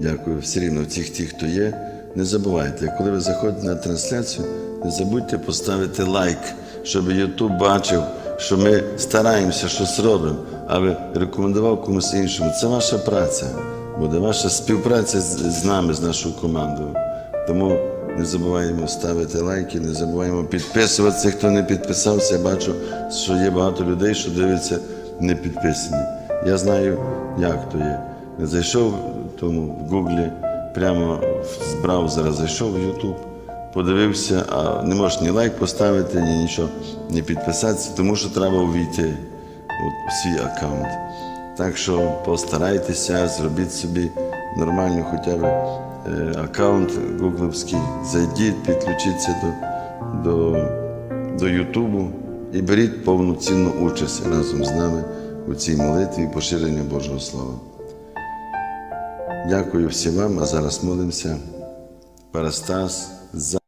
Дякую все рівно всіх тих, хто є. Не забувайте, коли ви заходите на трансляцію, не забудьте поставити лайк, щоб YouTube бачив, що ми стараємося, щось робимо, а ви рекомендував комусь іншому. Це ваша праця. Буде ваша співпраця з, нами, з нашою командою. Тому не забуваємо ставити лайки, не забуваємо підписуватися. Хто не підписався, я бачу, що є багато людей, що дивляться не підписані. Я знаю, як то є. Зайшов тому в Гуглі, прямо з браузера зайшов в YouTube, подивився, а не можеш ні лайк поставити, ні нічого, ні підписатися, тому що треба увійти в свій аккаунт. Так що постарайтеся, зробіть собі нормально хоча б е, аккаунт гугловський, зайдіть, підключіться до, до, до Ютубу і беріть повноцінну участь разом з нами у цій молитві і поширенні Божого Слова. Дякую всім вам, а зараз молимося. Парастас за.